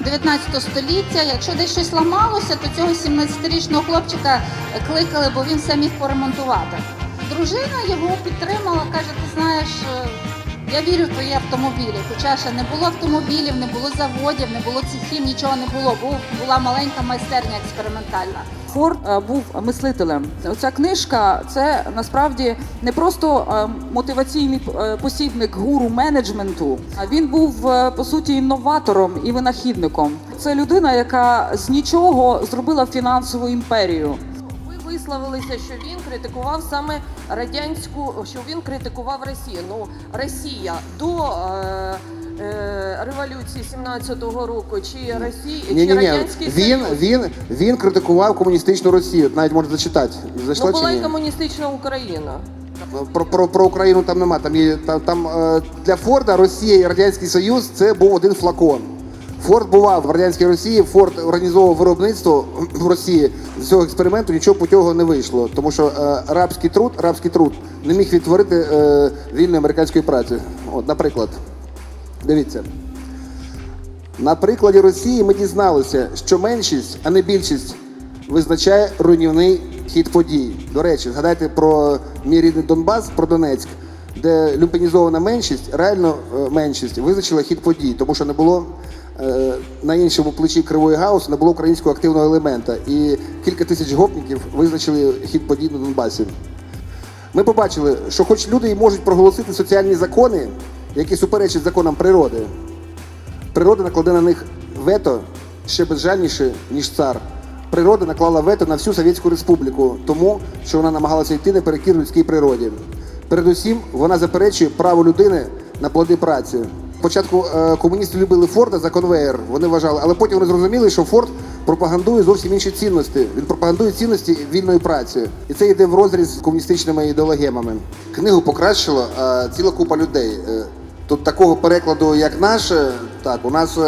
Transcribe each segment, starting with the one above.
19 століття. Якщо десь щось ламалося, то цього 17-річного хлопчика кликали, бо він все міг поремонтувати. Дружина його підтримала, каже, ти я вірю в твої автомобілі. Хоча ще не було автомобілів, не було заводів, не було цехів, нічого не було. Був, була маленька майстерня експериментальна. Форд е, був мислителем. Ця книжка це насправді не просто е, мотиваційний е, посібник гуру менеджменту. Він був по суті інноватором і винахідником. Це людина, яка з нічого зробила фінансову імперію. Ви висловилися, що він критикував саме радянську, що він критикував Росію. Ну Росія до е, е, революції 17-го року, чи Росії, Ні, чи ні, ні. радянський Він, Союз? він, він критикував комуністичну Росію. Навіть можна зачитати. Зайшла ну, чи була ні? і комуністична Україна. Про, про, про Україну там нема. Там, є, там, там е, для Форда Росія і Радянський Союз це був один флакон. Форд бував в радянській Росії, Форд організовував виробництво в Росії. З цього експерименту нічого путього не вийшло, тому що е, рабський труд, рабський труд не міг відтворити е, вільної американської праці. От, наприклад, дивіться. На прикладі Росії ми дізналися, що меншість, а не більшість, визначає руйнівний хід подій. До речі, згадайте про мій рідний Донбас, про Донецьк, де люмпенізована меншість, реально е, меншість, визначила хід подій, тому що не було на іншому плечі кривої гаусу, не було українського активного елемента. І кілька тисяч гопників визначили хід подій на Донбасі. Ми побачили, що хоч люди і можуть проголосити соціальні закони, які суперечать законам природи, Природа накладе на них вето ще безжальніше, ніж цар. Природа наклала вето на всю Совєтську Республіку, тому що вона намагалася йти наперекір людській природі. Передусім, вона заперечує право людини на плоди праці. Спочатку е, комуністи любили Форда за конвеєр, вони вважали, але потім вони зрозуміли, що Форд пропагандує зовсім інші цінності. Він пропагандує цінності вільної праці. І це йде в розріз з комуністичними ідеологемами. Книгу покращила е, ціла купа людей. Е, Тут такого перекладу, як наш, так, у нас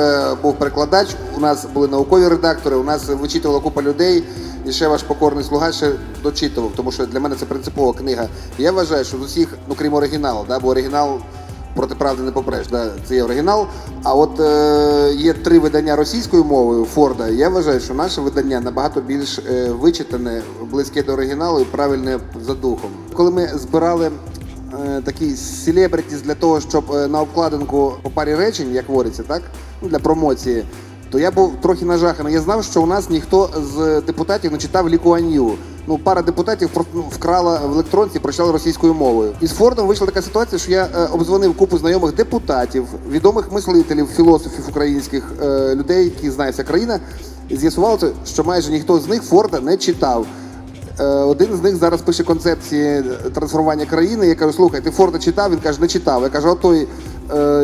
був перекладач, у нас були наукові редактори, у нас вичитувала купа людей, і ще ваш покорний слуга ще дочитував, тому що для мене це принципова книга. Я вважаю, що з усіх, ну крім оригіналу, да, бо оригінал проти правди не попреш. Да, це є оригінал. А от е, є три видання російською мовою Форда. Я вважаю, що наше видання набагато більш е, вичитане, близьке до оригіналу і правильне за духом. Коли ми збирали е, такі селебритіс для того, щоб е, на обкладинку по парі речень, як говориться, так? Ну, для промоції, то я був трохи нажаханий. Я знав, що у нас ніхто з депутатів не читав Лікуан'ю. Ну, пара депутатів ну, вкрала в електронці, прочитала російською мовою. І з Фордом вийшла така ситуація, що я е, обдзвонив купу знайомих депутатів, відомих мислителів, філософів українських е, людей, які знають вся країна. І з'ясувалося, що майже ніхто з них Форда не читав. Е, Один з них зараз пише концепції трансформування країни. Я кажу, слухай, ти Форда читав? Він каже, не читав. Я кажу, а той,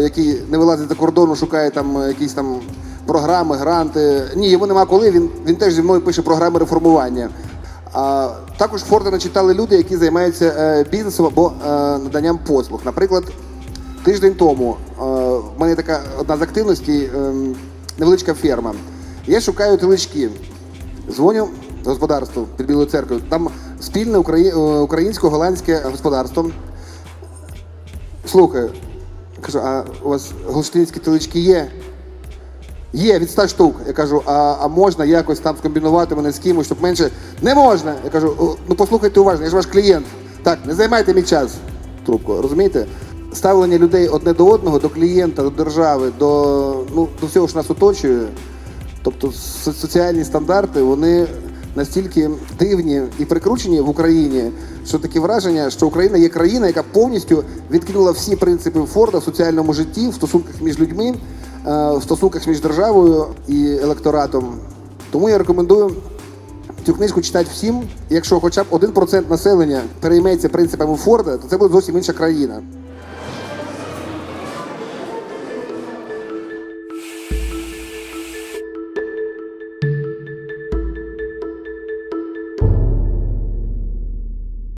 який не вилазить за кордону, шукає там якісь там програми, гранти. Ні, йому нема коли. Він, він теж зі мною пише програми реформування. Також Форда не читали люди, які займаються е, бізнесом або е, наданням послуг. Наприклад, тиждень тому е, в мене така одна з активностей е, невеличка ферма. Я шукаю телички. Дзвоню господарству під Білою церквою. Там спільне українсько-голландське господарство. Слухаю, кажу, а у вас голштинські телички є? Є від 100 штук. Я кажу, а, а можна якось там скомбінувати мене з кимось, щоб менше. Не можна. Я кажу, ну послухайте уважно, я ж ваш клієнт. Так, не займайте мій час. Трубку, розумієте? Ставлення людей одне до одного, до клієнта, до держави, до, ну, до всього, що нас оточує. Тобто со- соціальні стандарти, вони настільки дивні і прикручені в Україні, що таке враження, що Україна є країна, яка повністю відкинула всі принципи Форда в соціальному житті, в стосунках між людьми, в стосунках між державою і електоратом. Тому я рекомендую цю книжку читати всім. Якщо хоча б 1% населення перейметься принципами Форда, то це буде зовсім інша країна.